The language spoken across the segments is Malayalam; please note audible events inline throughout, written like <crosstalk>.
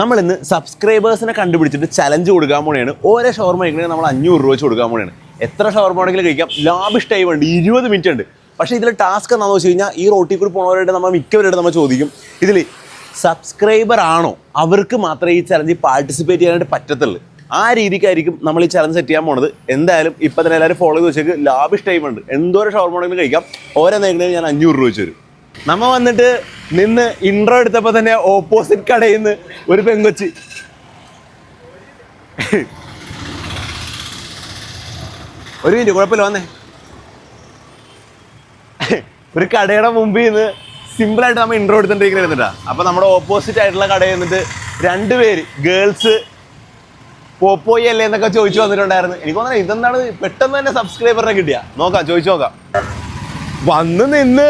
നമ്മൾ ഇന്ന് സബ്സ്ക്രൈബേഴ്സിനെ കണ്ടുപിടിച്ചിട്ട് ചലഞ്ച് കൊടുക്കാൻ പോണെയാണ് ഓരോ ഷവർമ കഴിക്കണമെങ്കിൽ നമ്മൾ അഞ്ഞൂറ് രൂപ വെച്ച് കൊടുക്കാൻ പോണെയാണ് എത്ര ഷവർമ ആണെങ്കിലും കഴിക്കാം. ലാഭിഷ് ടൈം ഉണ്ട് ഇരുപത് മിനിറ്റ് ഉണ്ട്. പക്ഷേ ഇതിൽ ടാസ്ക് എന്താണെന്ന് വെച്ച് കഴിഞ്ഞാൽ ഈ റോട്ടിൽ കൂടി പോണവരായിട്ട് നമ്മൾ മിക്കവരായിട്ട് നമ്മൾ ചോദിക്കും. ഇതിൽ സബ്സ്ക്രൈബർ ആണോ? അവർക്ക് മാത്രമേ ഈ ചലഞ്ചിൽ പാർട്ടിസിപ്പേറ്റ് ചെയ്യാനായിട്ട് പറ്റത്തുള്ളൂ. ആ രീതിക്കായിരിക്കും നമ്മൾ ഈ ചലഞ്ച് സെറ്റ് ചെയ്യാൻ പോണത്. എന്തായാലും ഇപ്പം തന്നെ എല്ലാവരും ഫോളോ ചെയ്ത് വെച്ചേക്ക്. ലാഭിഷ് ടൈം ഉണ്ട് എന്തോരം ഷവർമ ആണെങ്കിലും കഴിക്കാം. ഓരോ നേരിടുന്നത് ഞാൻ അഞ്ഞൂറ് രൂപ വെച്ച് തരും. നമ്മ വന്നിട്ട് നിന്ന് ഇൻട്രോ എടുത്തപ്പോ തന്നെ ഓപ്പോസിറ്റ് കടയിൽ നിന്ന് ഒരു പെങ്കൊച്ച്. ഒരു മിനിറ്റ് കുഴപ്പമില്ല വന്നേ. ഒരു കടയുടെ മുമ്പിൽ നിന്ന് സിമ്പിൾ ആയിട്ട് നമ്മൾ ഇൻട്രോ എടുത്തോണ്ടിരിക്കുന്നിട്ടാ അപ്പൊ നമ്മുടെ ഓപ്പോസിറ്റ് ആയിട്ടുള്ള കടയിൽ നിന്നിട്ട് രണ്ടുപേര് ഗേൾസ് പോപ്പോയി അല്ലേ എന്നൊക്കെ ചോദിച്ചു വന്നിട്ടുണ്ടായിരുന്നു. എനിക്ക് തോന്നുന്നു ഇതെന്താണ് പെട്ടെന്ന് തന്നെ സബ്സ്ക്രൈബറിനെ കിട്ടിയ. നോക്കാം ചോദിച്ചു നോക്കാം. വന്ന് നിന്ന്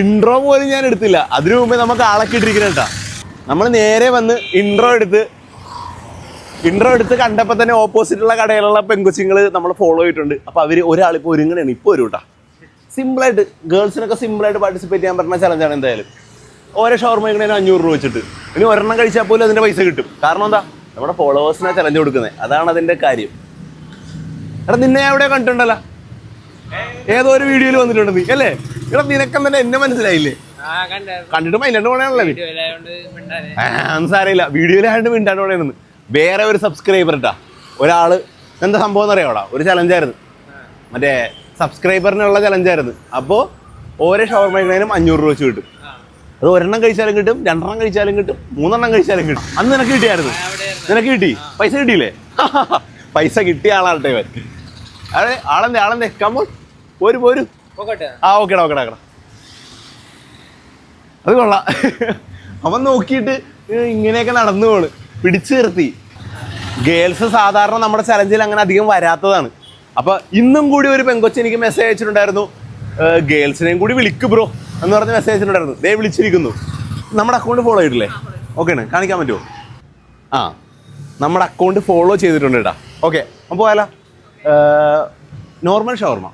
ഇൻട്രോ പോലും ഞാൻ എടുത്തില്ല. അതിനു മുമ്പേ നമുക്ക് ആളക്കിട്ടിരിക്കണം കേട്ടോ നമ്മൾ നേരെ വന്ന് ഇൻട്രോ എടുത്ത് ഇൻട്രോ എടുത്ത് കണ്ടപ്പോൾ തന്നെ ഓപ്പോസിറ്റുള്ള കടയിലുള്ള പെൺകുച്ചിങ്ങൾ നമ്മൾ ഫോളോ ചെയ്തിട്ടുണ്ട്. അപ്പോൾ അവർ ഒരാളിപ്പോൾ ഒരുങ്ങനെയാണ് ഇപ്പോൾ ഒരു കേട്ടോ സിമ്പിളായിട്ട് ഗേൾസിനൊക്കെ സിമ്പിളായിട്ട് പാർട്ടിസിപ്പേറ്റ് ചെയ്യാൻ പറ്റുന്ന ചലഞ്ചാണ് എന്തായാലും. ഓരോ ഷവർമ കഴിക്കണേന് അഞ്ഞൂറ് രൂപ വെച്ചിട്ട്. ഇനി ഒരെണ്ണം കഴിച്ചാൽ പോലും അതിന്റെ പൈസ കിട്ടും. കാരണം എന്താ? നമ്മുടെ ഫോളോവേഴ്സിനെ ചലഞ്ച് കൊടുക്കുന്നത് അതാണ് അതിന്റെ കാര്യം. എടാ നിന്നെ അവിടെ കണ്ടിട്ടുണ്ടല്ലോ? ഏതോ ഒരു വീഡിയോയിൽ വന്നിട്ടുണ്ട് നീ അല്ലേ? ഇവിടെ നിനക്കം തന്നെ എന്നെ മനസ്സിലായില്ലേ? കണ്ടിട്ട് മൈൻഡ് പോണാണല്ലോ സാരമില്ല. വീഡിയോയിലായിട്ട് മിണ്ടാണ്ട് പോണേന്ന് വേറെ ഒരു സബ്സ്ക്രൈബർ ഇട്ടാ. ഒരാൾ എന്താ സംഭവം എന്ന് അറിയാവടാ? ഒരു ചലഞ്ചായിരുന്നു മറ്റേ സബ്സ്ക്രൈബറിനുള്ള ചലഞ്ചായിരുന്നു അപ്പോ ഓരോ ഷവർമ കഴിക്കുന്നതിനും അഞ്ഞൂറ് രൂപ വെച്ച് കിട്ടും. അത് ഒരെണ്ണം കഴിച്ചാലും കിട്ടും രണ്ടെണ്ണം കഴിച്ചാലും കിട്ടും മൂന്നെണ്ണം കഴിച്ചാലും കിട്ടും. അന്ന് നിനക്ക് കിട്ടിയായിരുന്നു. നിനക്ക് കിട്ടി? പൈസ കിട്ടിയില്ലേ? <laughs> പൈസ കിട്ടിയ ആളാട്ടെ ഇവൻ. അതെ ആളെന്തേ? ആളെന്തേ? കമ്മോൺ പോരു പോരു. ആ ഓക്കെ ഓക്കെ ഓക്കെടാ. അത് കൊള്ളാം. അവൻ നോക്കിയിട്ട് ഇങ്ങനെയൊക്കെ നടന്നു പോണ് പിടിച്ചു നിർത്തി. ഗേൾസ് സാധാരണ നമ്മുടെ ചലഞ്ചിൽ അങ്ങനെ അധികം വരാത്തതാണ്. അപ്പൊ ഇന്നും കൂടി ഒരു പെങ്കൊച്ച് എനിക്ക് മെസ്സേജ് അയച്ചിട്ടുണ്ടായിരുന്നു. ഗേൾസിനെയും കൂടി വിളിക്കു ബ്രോ എന്ന് പറഞ്ഞ് മെസ്സേജ് അയച്ചിട്ടുണ്ടായിരുന്നു. ദേ വിളിച്ചിരിക്കുന്നു. നമ്മുടെ അക്കൗണ്ട് ഫോളോ ചെയ്തിട്ടില്ലേ? ഓക്കെയാണ് കാണിക്കാൻ പറ്റുമോ? ആ നമ്മുടെ അക്കൗണ്ട് ഫോളോ ചെയ്തിട്ടുണ്ട് കേട്ടാ ഓക്കെ അപ്പോൾ പോയാലോ? Normal shawarma.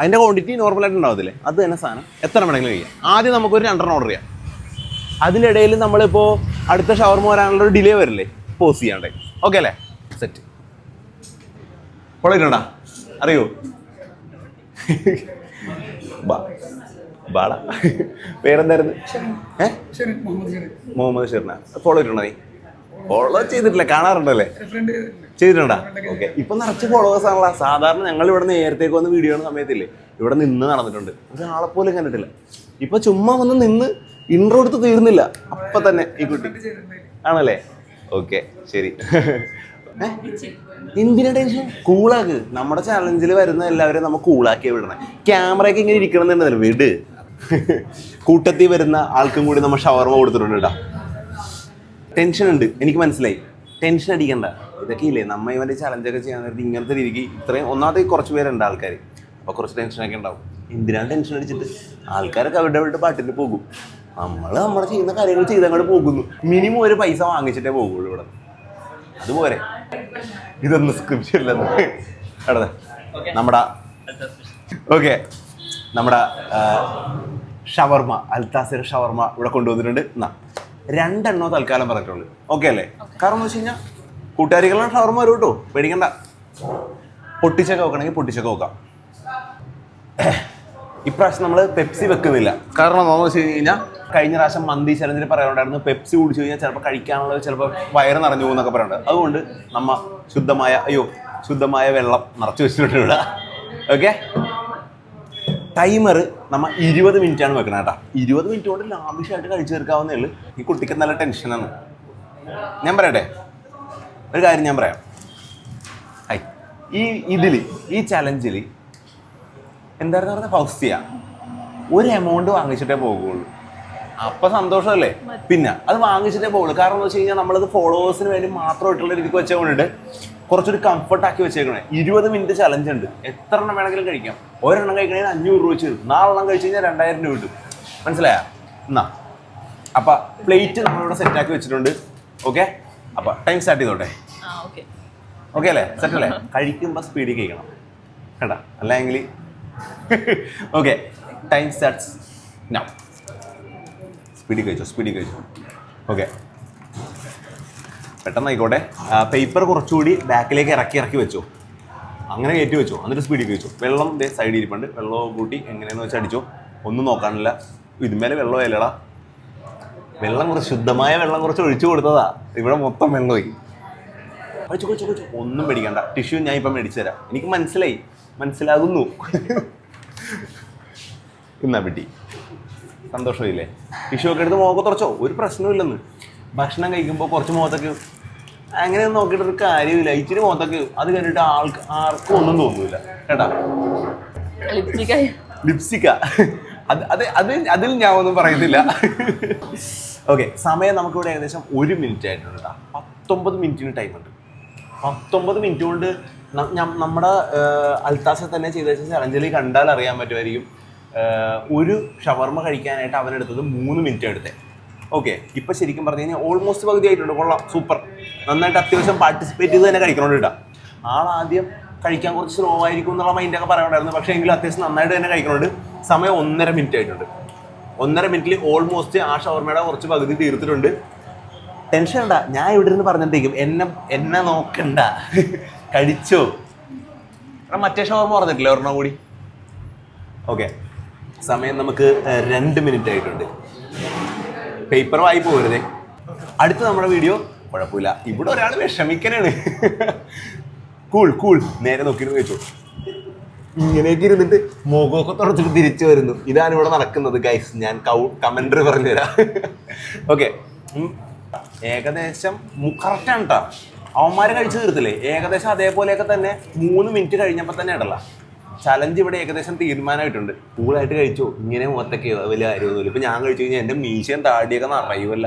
അതിന്റെ ക്വാണ്ടിറ്റി നോർമൽ ആയിട്ട് ഉണ്ടാവത്തില്ലേ? അത് തന്നെ സാധനം. എത്ര വേണമെങ്കിലും കഴിക്കാം. ആദ്യം നമുക്കൊരു രണ്ടെണ്ണം ഓർഡർ ചെയ്യാം. അതിനിടയിൽ നമ്മളിപ്പോൾ അടുത്ത ഷവർമ വരാനുള്ള ഒരു ഡിലേ വരില്ലേ? പോസ് ചെയ്യാണ്ടേ. ഓക്കെ അല്ലേ? സെറ്റ് കൊള്ളിട്ടുണ്ടാ അറിയോ? ബാ- ബാടാ പേരെന്തായിരുന്നു? ഏഹ് മുഹമ്മദ് ഷെറിന. ഫോളോ ഇട്ടുണ്ടോ നീ? ഫോളോ ചെയ്തിട്ടില്ല കാണാറുണ്ടല്ലേ? ചെയ്തിട്ടുണ്ടാ? ഓക്കെ ഇപ്പൊ നിറച്ച് ഫോളോവേഴ്സ് ആണല്ലോ. സാധാരണ ഞങ്ങൾ ഇവിടെ നേരത്തേക്ക് വന്ന് വീഡിയോ ആണ് സമയത്തില്ലേ ഇവിടെ നിന്ന് നടന്നിട്ടുണ്ട്. ഒരാളെ പോലും കണ്ടിട്ടില്ല. ഇപ്പൊ ചുമ്മാ വന്ന് നിന്ന് ഇൻട്രോ എടുത്ത് തീർന്നില്ല. അപ്പൊ തന്നെ ഈ കുട്ടി. ആണല്ലേ? ഓക്കെ ശരി? <laughs> എന്തിനാ ടെൻഷൻ കൂളാക്ക് നമ്മുടെ ചാലഞ്ചിൽ വരുന്ന എല്ലാവരും നമ്മൾ കൂളാക്കിയേ വിടണം. ക്യാമറയൊക്കെ ഇങ്ങനെ ഇരിക്കണം എന്നുണ്ടല്ലോ വിട്. <laughs> കൂട്ടത്തിൽ വരുന്ന ആൾക്കും കൂടി നമ്മൾ ഷവർമ കൊടുത്തിട്ടുണ്ട് കേട്ടോ. ടെൻഷൻ ഉണ്ട് എനിക്ക് മനസ്സിലായി. ടെൻഷൻ അടിക്കണ്ട. ഇതൊക്കെ ഇല്ലേ? നമ്മ ഇവന്റെ ചലഞ്ചൊക്കെ ചെയ്യാൻ നേരത്തെ ഇങ്ങനത്തെ രീതിക്ക് ഇത്രയും ഒന്നാമത്തെ കുറച്ച് പേരുണ്ട് ആൾക്കാർ അപ്പോൾ കുറച്ച് ടെൻഷനൊക്കെ ഉണ്ടാവും. എന്തിനാണ് ടെൻഷൻ അടിച്ചിട്ട്? ആൾക്കാരൊക്കെ അവരുടെ അവരുടെ പാട്ടിന് പോകും. നമ്മൾ നമ്മൾ ചെയ്യുന്ന കാര്യങ്ങൾ ചെയ്ത് അങ്ങോട്ട് പോകുന്നു. മിനിമം ഒരു പൈസ വാങ്ങിച്ചിട്ടേ പോകുള്ളൂ ഇവിടെ. അതുപോലെ ഇതൊന്നും സ്ക്രിപ്റ്റ് ഇല്ലെന്ന്. അടുത്ത നമ്മുടെ ഓക്കെ നമ്മുടെ ഷവർമ്മ ഷവർമ അൽത്താസിർ ഷവർമ ഇവിടെ കൊണ്ടുവന്നിട്ടുണ്ട്. എന്നാ രണ്ടെണ്ണോ തൽക്കാലം പറഞ്ഞിട്ടുള്ളൂ. ഓക്കെ അല്ലേ? കാരണം എന്ന് വെച്ച് കഴിഞ്ഞാൽ കൂട്ടുകാരികളാണ് ഷവർമ വരും കേട്ടോ. പേടിക്കണ്ട. പൊട്ടിച്ചൊക്കെ വെക്കണമെങ്കിൽ പൊട്ടിച്ചൊക്കെ വെക്കാം. ഇപ്രാവശ്യം നമ്മൾ പെപ്സി വെക്കുന്നില്ല. കാരണം എന്താണെന്ന് വെച്ച് കഴിഞ്ഞാൽ കഴിഞ്ഞ പ്രാവശ്യം മന്തി ചലഞ്ചിൽ പറയാനുണ്ടായിരുന്നു പെപ്സി കുടിച്ചു കഴിഞ്ഞാൽ ചിലപ്പോൾ കഴിക്കാനുള്ളത് ചിലപ്പോൾ വയറ് നിറഞ്ഞു പോകുന്നൊക്കെ പറയുന്നുണ്ട് അതുകൊണ്ട് നമ്മ ശുദ്ധമായ അയ്യോ ശുദ്ധമായ വെള്ളം നിറച്ചു വെച്ചിട്ടുണ്ട് ഇവിടെ. ഓക്കെ ടൈമർ നമ്മൾ ഇരുപത് മിനിറ്റ് ആണ് വെക്കണത് കേട്ടോ. ഇരുപത് മിനിറ്റ് കൊണ്ട് ലാഭിഷായിട്ട് കഴിച്ചു തീർക്കാവുന്നേ ഉള്ളൂ. ഈ കുട്ടിക്ക് നല്ല ടെൻഷനാണ് ഞാൻ പറയട്ടെ? ഒരു കാര്യം ഞാൻ പറയാം. ഐ ഈ ഇതിൽ ഈ ചലഞ്ചിൽ എന്തായിരുന്നു പറഞ്ഞ? ഫൗസ്റ്റിയ ഒരു എമൗണ്ട് വാങ്ങിച്ചിട്ടേ പോകുള്ളൂ അപ്പൊ സന്തോഷമല്ലേ? പിന്നെ അത് വാങ്ങിച്ചിട്ടേ പോകുള്ളൂ കാരണം എന്ന് വെച്ച് കഴിഞ്ഞാൽ നമ്മളത് ഫോളോവേഴ്സിന് വേണ്ടി മാത്രമായിട്ടുള്ള രീതിക്ക് വെച്ചുകൊണ്ടിട്ട് കുറച്ചൊരു കംഫർട്ട് ആക്കി വെച്ചേക്കണേ. ഇരുപത് മിനിറ്റ് ചലഞ്ച് ഉണ്ട്. എത്ര എണ്ണം വേണമെങ്കിലും കഴിക്കാം. ഒരെണ്ണം കഴിക്കണേ അഞ്ഞൂറ് രൂപ വെച്ച് തരും നാലെണ്ണം കഴിച്ച് കഴിഞ്ഞാൽ രണ്ടായിരം രൂപ കിട്ടും. മനസ്സിലായ? എന്നാ. അപ്പൊ പ്ലേറ്റ് നമ്മളിവിടെ സെറ്റാക്കി വെച്ചിട്ടുണ്ട്. ഓക്കെ അപ്പൊ ടൈം സ്റ്റാർട്ട് ചെയ്തോട്ടെ. ഓക്കെ അല്ലേ? സെറ്റ് അല്ലേ? കഴിക്കുമ്പോൾ സ്പീഡിൽ കഴിക്കണം കേട്ടാ? അല്ലെങ്കിൽ ഓക്കെ ടൈം സ്റ്റാർട്ട്സ് നൗ സ്പീഡിൽ കഴിച്ചോ സ്പീഡിൽ കഴിച്ചോ ഓക്കെ പെട്ടെന്ന് ആയിക്കോട്ടെ പേപ്പർ കുറച്ചുകൂടി ബാക്കിലേക്ക് ഇറക്കി ഇറക്കി വെച്ചു. അങ്ങനെ കയറ്റി വെച്ചു. എന്നിട്ട് സ്പീഡിൽ വെച്ചു. വെള്ളം ദേ സൈഡിൽ ഇരിപ്പുണ്ട്. വെള്ളം കൂട്ടി എങ്ങനെയെന്ന് വെച്ച് അടിച്ചു. ഒന്നും നോക്കാനില്ല. ഇതുമേലെ വെള്ളം ഇല്ലടാ. വെള്ളം കുറച്ച് ശുദ്ധമായ വെള്ളം കുറച്ച് ഒഴിച്ചു കൊടുത്തതാ. ഇവിടെ മൊത്തം വെള്ളമായി. കൊച്ചു കൊച്ചു കൊച്ചു ഒന്നും പേടിക്കണ്ട. ടിഷ്യൂ ഞാൻ ഇപ്പം മേടിച്ചു തരാം എനിക്ക് മനസ്സിലായി. മനസ്സിലാകുന്നു. <laughs> ഇന്നാ പെട്ടി. സന്തോഷമില്ലേ? ടിഷ്യൂ ഒക്കെ എടുത്ത് മോക്കെ തുറച്ചോ? ഒരു പ്രശ്നമില്ലെന്ന് ഭക്ഷണം കഴിക്കുമ്പോൾ കുറച്ച് മുഖത്തൊക്കെ അങ്ങനെ നോക്കിയിട്ട് ഒരു കാര്യമില്ല. ഇച്ചിരി മുഖത്തൊക്കെ അത് കഴിഞ്ഞിട്ട് ആൾക്ക് ആർക്കും ഒന്നും തോന്നില്ല കേട്ടാ? ലിപ്സ്റ്റിക്ക. അത് അത് അത് അതിൽ ഞാൻ ഒന്നും പറയുന്നില്ല. ഓക്കെ സമയം നമുക്കിവിടെ ഏകദേശം ഒരു മിനിറ്റ് ആയിട്ടുണ്ട് കേട്ടോ. പത്തൊമ്പത് മിനിറ്റിന് ടൈം ഉണ്ട്. പത്തൊമ്പത് മിനിറ്റ് കൊണ്ട് നമ്മുടെ അൽത്താസ തന്നെ ചെയ്ത ചലഞ്ചിൽ കണ്ടാൽ അറിയാൻ പറ്റുമായിരിക്കും. ഒരു ഷവർമ കഴിക്കാനായിട്ട് അവനെടുത്തത് മൂന്ന് മിനിറ്റ് എടുത്തേ. ഓക്കെ ഇപ്പം ശരിക്കും പറഞ്ഞു കഴിഞ്ഞാൽ ഓൾമോസ്റ്റ് പകുതി ആയിട്ടുണ്ട്. കൊള്ളാം സൂപ്പർ നന്നായിട്ട് അത്യാവശ്യം പാർട്ടിസിപ്പേറ്റ് ചെയ്ത് തന്നെ കഴിക്കണോണ്ട് കേട്ടോ. ആളാദ്യം കഴിക്കാൻ കുറച്ച് സ്ലോ ആയിരിക്കും എന്നുള്ള മൈൻഡൊക്കെ പറയണ്ടായിരുന്നു പക്ഷേ എങ്കിലും അത്യാവശ്യം നന്നായിട്ട് തന്നെ കഴിക്കണോണ്ട്. സമയം ഒന്നര മിനിറ്റ് ആയിട്ടുണ്ട്. ഒന്നര മിനിറ്റിൽ ഓൾമോസ്റ്റ് ആ ഷവർമയുടെ കുറച്ച് പകുതി തീർത്തിട്ടുണ്ട്. ടെൻഷൻ ഉണ്ട ഞാൻ ഇവിടെ ഇരുന്ന് പറഞ്ഞിട്ടേക്കും എന്നെ എന്നെ നോക്കണ്ട. <laughs> കഴിച്ചോ? മറ്റേ ഷവർമ പറഞ്ഞിട്ടില്ല ഒരെണ്ണം കൂടി? ഓക്കെ സമയം നമുക്ക് രണ്ട് മിനിറ്റ് ആയിട്ടുണ്ട്. പേപ്പർ വായി പോകരുത് അടുത്ത നമ്മുടെ വീഡിയോ കുഴപ്പമില്ല. ഇവിടെ ഒരാൾ വിഷമിക്കനാണ് കൂൾ കൂൾ നേരെ നോക്കി ചോദിച്ചു. ഇങ്ങനെയൊക്കെ ഇരുന്നിട്ട് മുഖമൊക്കെ തുടച്ചിട്ട് തിരിച്ചു വരുന്നു. ഇതാണ് ഇവിടെ നടക്കുന്നത് ഗൈസ് ഞാൻ കൗ കമന്ററി പറഞ്ഞുതരാം. ഓക്കെ ഏകദേശം കറക്റ്റാണ് കേട്ടോ അവന്മാർ കഴിച്ചു തീർത്തില്ലേ? ഏകദേശം അതേപോലെയൊക്കെ തന്നെ മൂന്ന് മിനിറ്റ് കഴിഞ്ഞപ്പോൾ തന്നെ ഇടല. ചലഞ്ച് ഇവിടെ ഏകദേശം തീരുമാനമായിട്ടുണ്ട്. കൂളായിട്ട് കഴിച്ചു? ഇങ്ങനെ മുഖത്തൊക്കെ വലിയ കാര്യമൊന്നുമില്ല. ഇപ്പൊ ഞാൻ കഴിച്ചു കഴിഞ്ഞാൽ എന്റെ മീശയും താടിയൊക്കെ നിറയുമല്ല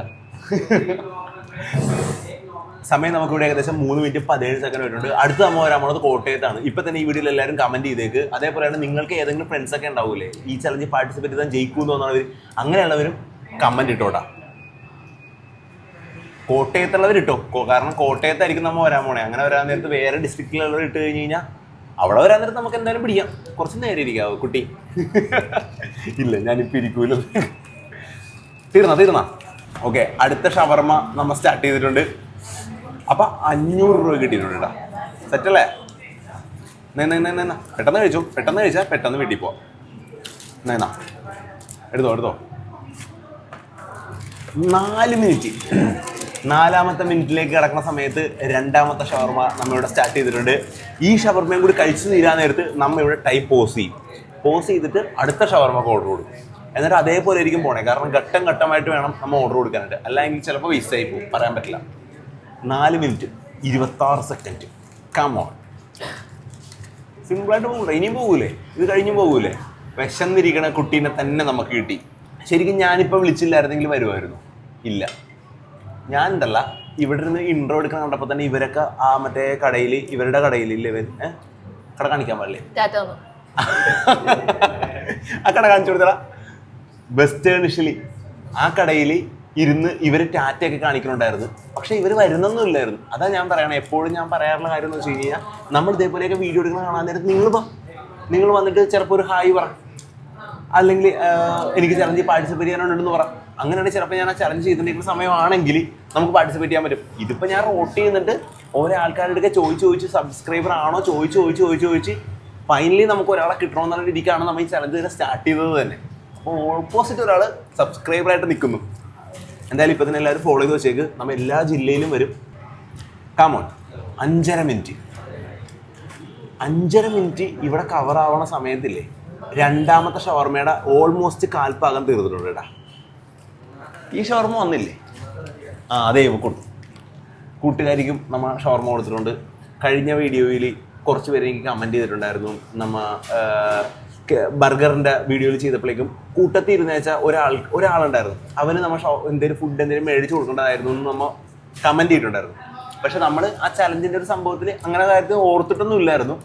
സമയം നമുക്ക് ഇവിടെ ഏകദേശം മൂന്ന് മിനിറ്റ് പതിനേഴ് സെക്കൻഡ് ആയിട്ടുണ്ട്. അടുത്ത നമ്മൾ വരാമുള്ളത് കോട്ടയത്താണ്. ഇപ്പൊ തന്നെ ഈ വീഡിയോയിൽ എല്ലാവരും കമന്റ് ചെയ്തേക്ക്. അതേപോലെയാണ് നിങ്ങൾക്ക് ഏതെങ്കിലും ഫ്രണ്ട്സ് ഒക്കെ ഉണ്ടാവൂലേ? ഈ ചലഞ്ച് പാർട്ടിസിപ്പേറ്റ് ചെയ്താൽ ജയിക്കൂന്ന് തോന്നുന്നവർ അങ്ങനെയുള്ളവരും കമന്റ് ഇട്ടോട്ടാ കോട്ടയത്തുള്ളവർ ഇട്ടോ കാരണം കോട്ടയത്തായിരിക്കും നമ്മൾ വരാൻ പോണേ. അങ്ങനെ വരാൻ നേരത്ത് വേറെ ഡിസ്ട്രിക്റ്റിലുള്ളവർ ഇട്ട് കഴിഞ്ഞ് കഴിഞ്ഞാൽ അവിടെ വരാൻ നേരത്ത് നമുക്ക് എന്തായാലും പിടിക്കാം. കുറച്ച് നേരം ഇരിക്കാവോ കുട്ടി. ഇല്ല ഞാനിപ്പോൾ ഇരിക്കൂല. തീർന്ന തീർന്ന? ഓക്കെ അടുത്ത ഷവർമ നമ്മൾ സ്റ്റാർട്ട് ചെയ്തിട്ടുണ്ട്. അപ്പൊ അഞ്ഞൂറ് രൂപ കിട്ടിയിട്ടുണ്ട് കേട്ടോ സെറ്റല്ലേ നേന്നാ പെട്ടെന്ന് കഴിച്ചു. പെട്ടെന്ന് കഴിച്ചാൽ പെട്ടെന്ന് വീട്ടിൽ പോവാം. നേന്നാ എടുത്തോ എടുത്തോ. നാല് മിനിറ്റ് നാലാമത്തെ മിനിറ്റിലേക്ക് കിടക്കുന്ന സമയത്ത് രണ്ടാമത്തെ ഷവർമ നമ്മളിവിടെ സ്റ്റാർട്ട് ചെയ്തിട്ടുണ്ട്. ഈ ഷവർമയും കൂടി കഴിച്ചു തീരാൻ നേരത്ത് നമ്മ ഇവിടെ ടൈ പോസ് ചെയ്യും. പോസ് ചെയ്തിട്ട് അടുത്ത ഷവർമക്ക് ഓർഡർ കൊടുക്കും. എന്നിട്ട് അതേപോലെ ആയിരിക്കും പോണേ. കാരണം ഘട്ടം ഘട്ടമായിട്ട് വേണം നമ്മൾ ഓർഡർ കൊടുക്കാനായിട്ട്. അല്ലെങ്കിൽ ചിലപ്പോൾ വേസ്റ്റ് ആയി പോകും. പറയാൻ പറ്റില്ല. നാല് മിനിറ്റ് ഇരുപത്താറ് സെക്കൻഡ് കമോൺ സിമ്പിളായിട്ട് പോകൂല. ഇനിയും പോകൂലേ? ഇത് കഴിഞ്ഞും പോകൂലേ? വിശന്നിരിക്കണ കുട്ടീനെ തന്നെ നമുക്ക് കിട്ടി. ശരിക്കും ഞാനിപ്പോൾ വിളിച്ചില്ലായിരുന്നെങ്കിൽ വരുമായിരുന്നു. ഇല്ല. ഞാൻ ഉണ്ടല്ല ഇവിടെ നിന്ന് ഇൻട്രോ എടുക്കാൻ കണ്ടപ്പോൾ തന്നെ ഇവരൊക്കെ ആ മറ്റേ കടയിൽ ഇവരുടെ കടയിൽ ഇല്ലേ ഇവൻ കട കാണിക്കാൻ പാടില്ലേ? ആ കട കാണിച്ചു കൊടുത്തടാ വെസ്റ്റേണിഷലി ആ കടയിൽ ഇരുന്ന് ഇവർ ടാറ്റയൊക്കെ കാണിക്കുന്നുണ്ടായിരുന്നു പക്ഷെ ഇവർ വരുന്നൊന്നുമില്ലായിരുന്നു അതാ ഞാൻ പറയണേ എപ്പോഴും ഞാൻ പറയാറുള്ള കാര്യം എന്ന് വെച്ച് കഴിഞ്ഞാൽ നമ്മൾ ഇതേപോലെയൊക്കെ വീഡിയോ എടുക്കുന്ന കാണാൻ നേരത്ത് നിങ്ങൾ വാ. നിങ്ങൾ വന്നിട്ട് ചിലപ്പോൾ ഒരു ഹായ് പറ. അല്ലെങ്കിൽ എനിക്ക് ചലഞ്ച് പാർട്ടിസിപ്പേറ്റ് ചെയ്യാനുണ്ടെന്ന് പറ. അങ്ങനെയാണെങ്കിൽ ചിലപ്പോൾ ഞാൻ ആ ചലഞ്ച് ചെയ്തിട്ടുണ്ടെങ്കിൽ സമയമാണെങ്കിൽ നമുക്ക് പാർട്ടിസിപ്പേറ്റ് ചെയ്യാൻ പറ്റും. ഇതിപ്പോൾ ഞാൻ റോട്ട് ചെയ്യുന്നുണ്ട്. ഓരോ ആൾക്കാരുടെ ചോദിച്ച് ചോദിച്ച് സബ്സ്ക്രൈബർ ആണോ? ചോദിച്ച് ചോദിച്ച് ചോദിച്ച് ചോദിച്ച് ഫൈനലി നമുക്ക് ഒരാളെ കിട്ടണമെന്നുള്ള രീതിക്കാണ് നമ്മൾ ഈ ചലഞ്ച് തന്നെ സ്റ്റാർട്ട് ചെയ്തത് തന്നെ. അപ്പോൾ ഓപ്പോസിറ്റ് ഒരാൾ സബ്സ്ക്രൈബറായിട്ട് നിൽക്കുന്നു എന്തായാലും ഇപ്പം തന്നെ എല്ലാവരും ഫോളോ ചെയ്ത് വെച്ചേക്ക്. നമ്മൾ എല്ലാ ജില്ലയിലും വരും. കാമോൺ അഞ്ചര മിനിറ്റ് അഞ്ചര മിനിറ്റ് ഇവിടെ കവർ സമയത്തില്ലേ? രണ്ടാമത്തെ ഷവർമയുടെ ഓൾമോസ്റ്റ് കാൽപ്പാകം തീർന്നിട്ടുണ്ട് കേട്ടാ ഈ ഷവർമ വന്നില്ലേ? ആ അതേ കൊടുത്തു കൂട്ടുകാരിക്കും നമ്മൾ ഷവർമ കൊടുത്തിട്ടുണ്ട്. കഴിഞ്ഞ വീഡിയോയിൽ കുറച്ച് പേര് എനിക്ക് കമന്റ് ചെയ്തിട്ടുണ്ടായിരുന്നു. നമ്മ ബർഗറിന്റെ വീഡിയോയിൽ ചെയ്തപ്പോഴേക്കും കൂട്ടത്തിൽ ഇരുന്ന് വെച്ചാൽ ഒരാൾ ഒരാളുണ്ടായിരുന്നു. അവന് നമ്മൾ എന്തെങ്കിലും ഫുഡ് എന്തെങ്കിലും മേടിച്ച് കൊടുക്കേണ്ടതായിരുന്നു എന്ന് നമ്മൾ കമന്റ് ചെയ്തിട്ടുണ്ടായിരുന്നു. പക്ഷെ നമ്മൾ ആ ചലഞ്ചിന്റെ ഒരു സംഭവത്തിൽ അങ്ങനെ കാര്യത്തിൽ ഓർത്തിട്ടൊന്നും ഇല്ലായിരുന്നു.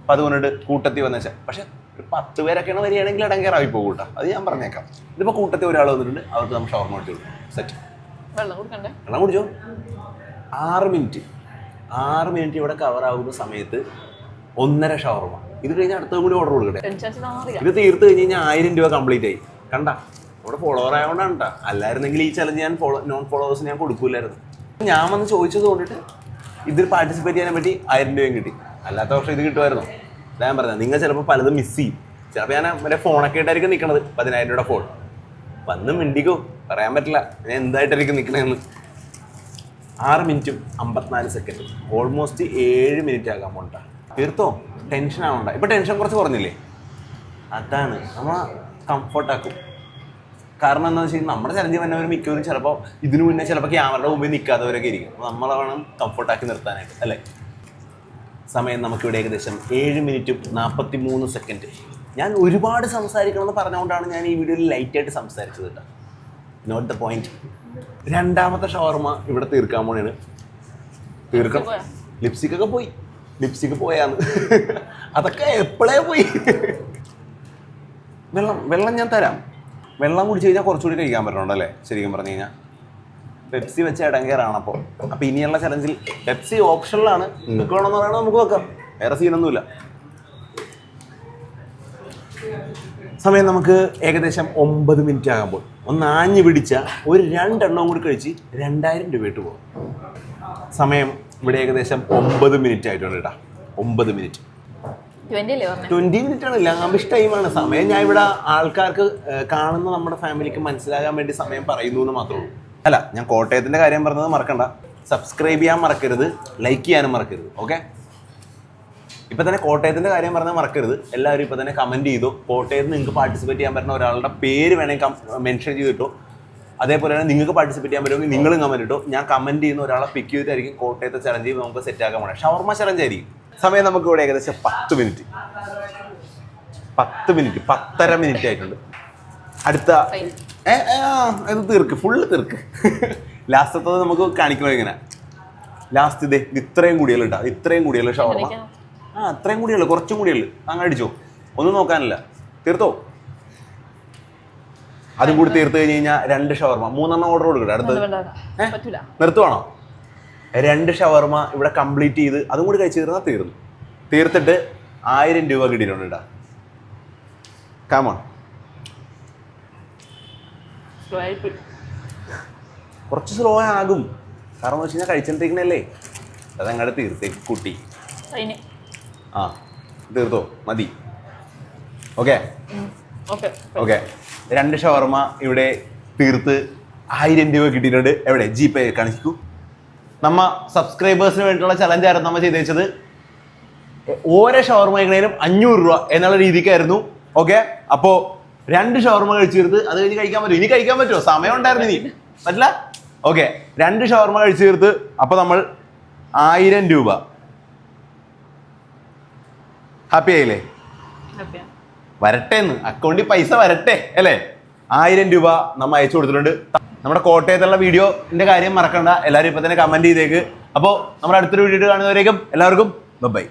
അപ്പം അതുകൊണ്ടിട്ട് കൂട്ടത്തിൽ വന്നു വെച്ചാൽ പക്ഷെ ഒരു പത്ത് പേരൊക്കെയാണ് വരികയാണെങ്കിൽ ഇടങ്കേറായി പോകും കേട്ടോ. അത് ഞാൻ പറഞ്ഞേക്കാം. ഇതിപ്പോൾ കൂട്ടത്തിൽ ഒരാൾ വന്നിട്ടുണ്ട്. അവർക്ക് നമ്മൾ ഷവർമ മേടിച്ചു കൊടുക്കും. സെറ്റ് വെള്ളം കൊടുക്കണ്ടേ? വെള്ളം കുടിച്ചോ? ആറ് മിനിറ്റ്. ആറ് മിനിറ്റ് ഇവിടെ കവർ ആകുന്ന സമയത്ത് ഒന്നര ഷവർമ. ഇത് കഴിഞ്ഞ് അടുത്ത കൂടി ഓർഡർ കൊടുക്കട്ടെ. ഇത് തീർത്ത് കഴിഞ്ഞ് കഴിഞ്ഞാൽ ആയിരം രൂപ കംപ്ലീറ്റ് ആയി. കണ്ട? ഇവിടെ ഫോളോവർ ആയതുകൊണ്ടാണ് കേട്ടോ അല്ലായിരുന്നെങ്കിൽ ഈ ചലഞ്ച് ഞാൻ ഫോളോ നോൺ ഫോളോവേഴ്സ് ഞാൻ കൊടുക്കൂലായിരുന്നു. ഞാൻ വന്ന് ചോദിച്ചത് കൊണ്ടിട്ട് ഇതിൽ പാർട്ടിസിപ്പേറ്റ് ചെയ്യാൻ പറ്റി ആയിരം രൂപയും കിട്ടി. അല്ലാത്ത വർഷം ഇത് കിട്ടുമായിരുന്നു. ഞാൻ പറഞ്ഞത്. നിങ്ങൾ ചിലപ്പോൾ പലതും മിസ് ചെയ്യും. ചിലപ്പോൾ ഞാൻ മറ്റേ ഫോണൊക്കെ ആയിട്ടായിരിക്കും നിൽക്കണത് പതിനായിരം രൂപയുടെ ഫോൺ വന്ന് മിണ്ടിക്കോ? പറയാൻ പറ്റില്ല. ഞാൻ എന്തായിട്ടായിരിക്കും നിൽക്കണതെന്ന് ആറ് മിനിറ്റും അമ്പത്തിനാല് സെക്കൻഡും ഓൾമോസ്റ്റ് ഏഴ് മിനിറ്റ് ആകാൻ പോണ്ട തീർത്തോ? ടെൻഷൻ ആവണ്ട. ഇപ്പം ടെൻഷൻ കുറച്ച് കുറഞ്ഞില്ലേ? അതാണ്. നമ്മൾ കംഫർട്ടാക്കും കാരണം എന്താണെന്ന് വെച്ച് കഴിഞ്ഞാൽ നമ്മുടെ ചലഞ്ച് വന്നവർ മിക്കവരും ചിലപ്പോൾ ഇതിനു മുന്നേ ചിലപ്പോൾ ക്യാമറയുടെ മുമ്പിൽ നിൽക്കാത്തവരൊക്കെ ഇരിക്കും. അപ്പോൾ നമ്മളെ വേണം കംഫർട്ടാക്കി നിർത്താനായിട്ട് അല്ലേ? സമയം നമുക്കിവിടെ ഏകദേശം ഏഴ് മിനിറ്റും നാൽപ്പത്തി മൂന്ന് സെക്കൻഡ് ഞാൻ ഒരുപാട് സംസാരിക്കണമെന്ന് പറഞ്ഞുകൊണ്ടാണ് ഞാൻ ഈ വീഡിയോയിൽ ലൈറ്റായിട്ട് സംസാരിച്ചത് കേട്ടോ. നോട്ട് ദ പോയിന്റ് രണ്ടാമത്തെ ഷവർമ ഇവിടെ തീർക്കാൻ പോണേണ്. തീർക്കണം ലിപ്സ്റ്റിക് ഒക്കെ പോയി. ലിപ്സ്റ്റിക് പോയാന്ന്. അതൊക്കെ എപ്പോഴേ പോയി? വെള്ളം വെള്ളം ഞാൻ തരാം. വെള്ളം കുടിച്ച് കഴിഞ്ഞാൽ കുറച്ചുകൂടി കഴിക്കാൻ പറ്റണുണ്ടല്ലേ? ശരിക്കും പറഞ്ഞു കഴിഞ്ഞാൽ. പെപ്സി വെച്ച് ഇടങ്കേറാണ് അപ്പോൾ. അപ്പോൾ ഇനിയുള്ള ചലഞ്ചിൽ പെപ്സി ഓപ്ഷനിലാണ് നിങ്ങൾക്ക് വേണമെന്ന് പറയണത് നമുക്ക് വെക്കാം വേറെ സീനൊന്നുമില്ല സമയം നമുക്ക് ഏകദേശം ഒമ്പത് മിനിറ്റ് ആകുമ്പോൾ. ഒന്ന് ആഞ്ഞു പിടിച്ച ഒരു രണ്ടെണ്ണം കൂടി കഴിച്ച് രണ്ടായിരം രൂപയിട്ട് പോകും. സമയം ഇവിടെ ഏകദേശം ഒമ്പത് മിനിറ്റ് ആയിട്ടുണ്ട് കേട്ടോ. ഒമ്പത് മിനിറ്റ് ട്വന്റി മിനിറ്റ് ആണ് ലാവിഷ് ടൈമാണ് സമയം ഞാൻ ഇവിടെ ആൾക്കാർക്ക് കാണുന്ന നമ്മുടെ ഫാമിലിക്ക് മനസ്സിലാകാൻ വേണ്ടി സമയം പറയുന്നു എന്ന് മാത്രമേ ഉള്ളൂ. അല്ല ഞാൻ കോട്ടയത്തിന്റെ കാര്യം പറഞ്ഞത് മറക്കണ്ട. സബ്സ്ക്രൈബ് ചെയ്യാൻ മറക്കരുത് ലൈക്ക് ചെയ്യാനും മറക്കരുത് ഓക്കെ ഇപ്പൊ തന്നെ കോട്ടയത്തിന്റെ കാര്യം പറഞ്ഞാൽ മറക്കരുത്. എല്ലാവരും ഇപ്പൊ തന്നെ കമന്റ് ചെയ്തു. കോട്ടയത്ത് നിങ്ങൾക്ക് പാർട്ടിസിപ്പേറ്റ് ചെയ്യാൻ പറ്റുന്ന ഒരാളുടെ പേര് വേണമെങ്കിൽ മെൻഷൻ ചെയ്തിട്ടോ അതേപോലെ തന്നെ നിങ്ങൾക്ക് പാർട്ടിസിപ്പേറ്റ് ചെയ്യാൻ പറ്റുമെങ്കിൽ നിങ്ങളും കമന്റ് ഇട്ടോ. ഞാൻ കമന്റ് ചെയ്യുന്ന ഒരാളെ പിക്ക് ചെയ്തിട്ടായിരിക്കും കോട്ടയത്തെ ചലഞ്ച് നമുക്ക് സെറ്റ് ആക്കാൻ പോകണം ഷവർമ ചലഞ്ച് ആയിരിക്കും. സമയം നമുക്ക് ഇവിടെ ഏകദേശം പത്ത് മിനിറ്റ് പത്ത് മിനിറ്റ് പത്തര മിനിറ്റ് ആയിട്ടുണ്ട്. അടുത്ത ഇത് തീർക്ക് ഫുള്ള് തീർക്ക്. ലാസ്റ്റത്തത് നമുക്ക് കാണിക്കണോ ഇങ്ങനെ? ലാസ്റ്റ് ഇതേ ഇത് ഇത്രയും കൂടിയല്ലോ കേട്ടോ ഇത്രയും കൂടിയല്ലോ ഷവർമ? കഴിക്കാം. ആ അത്രയും കൂടിയുള്ളു കുറച്ചും കൂടിയുള്ളു അങ്ങനെ അടിച്ചോ. ഒന്നും നോക്കാനില്ല. തീർത്തോ? അതും കൂടി തീർത്ത് കഴിഞ്ഞ് കഴിഞ്ഞാൽ രണ്ട് ഷവർമ. മൂന്നെണ്ണം ഓർഡർ കൊടുക്കട്ടെ അടുത്ത് നിർത്തുവാണോ? രണ്ട് ഷവർമ ഇവിടെ കംപ്ലീറ്റ് ചെയ്ത് അതും കൂടി കഴിച്ച് തീർന്നാൽ തീർന്നു. തീർത്തിട്ട് ആയിരം രൂപ കിട്ടിയിട്ടുണ്ട് കേട്ടോ കാമോൺ Slow ആയിപ്പോയി. കുറച്ച് സ്ലോ ആകും. കാരണം എന്ന് വെച്ച് കഴിഞ്ഞാൽ കഴിച്ചോണ്ടിരിക്കണല്ലേ? അത് അങ്ങോട്ട് തീർത്തേ കുട്ടി. അതിന് ആ തീർത്തോ? മതി. ഓക്കെ ഓക്കെ ഓക്കെ രണ്ട് ഷവർമ ഇവിടെ തീർത്ത് ആയിരം രൂപ കിട്ടിയിട്ടുണ്ട്. എവിടെ? ജി പേ കാണിക്കൂ. നമ്മ സബ്സ്ക്രൈബേഴ്സിന് വേണ്ടിയിട്ടുള്ള ചലഞ്ച് ആയിരുന്നു നമ്മ ചെയ്ത് വെച്ചത്. എ- ഓരോ ഷവർമ കഴിക്കണേലും അഞ്ഞൂറ് രൂപ എന്നുള്ള രീതിക്കായിരുന്നു. ഓക്കെ അപ്പോൾ രണ്ട് ഷവർമ കഴിച്ചിരുത്ത് അത് കഴിഞ്ഞ് കഴിക്കാൻ പറ്റുമോ? ഇനി കഴിക്കാൻ പറ്റുമോ? സമയം ഉണ്ടായിരുന്നു ഇനി. പറ്റില്ല? ഓക്കെ. രണ്ട് ഷവർമ കഴിച്ചിരുത്ത് അപ്പൊ അപ്പോൾ നമ്മൾ ആയിരം രൂപ. ഹാപ്പി ആയില്ലേ? വരട്ടെ എന്ന്. അക്കൗണ്ടിൽ പൈസ വരട്ടെ അല്ലേ? ആയിരം രൂപ നമ്മൾ അയച്ചു കൊടുത്തിട്ടുണ്ട്. നമ്മുടെ കോട്ടയത്തുള്ള വീഡിയോന്റെ കാര്യം മറക്കണ്ട. എല്ലാവരും ഇപ്പൊ തന്നെ കമന്റ് ചെയ്തേക്ക്. അപ്പോൾ നമ്മുടെ അടുത്തൊരു വീഡിയോ കാണുന്നവരേക്കും എല്ലാവർക്കും ബൈ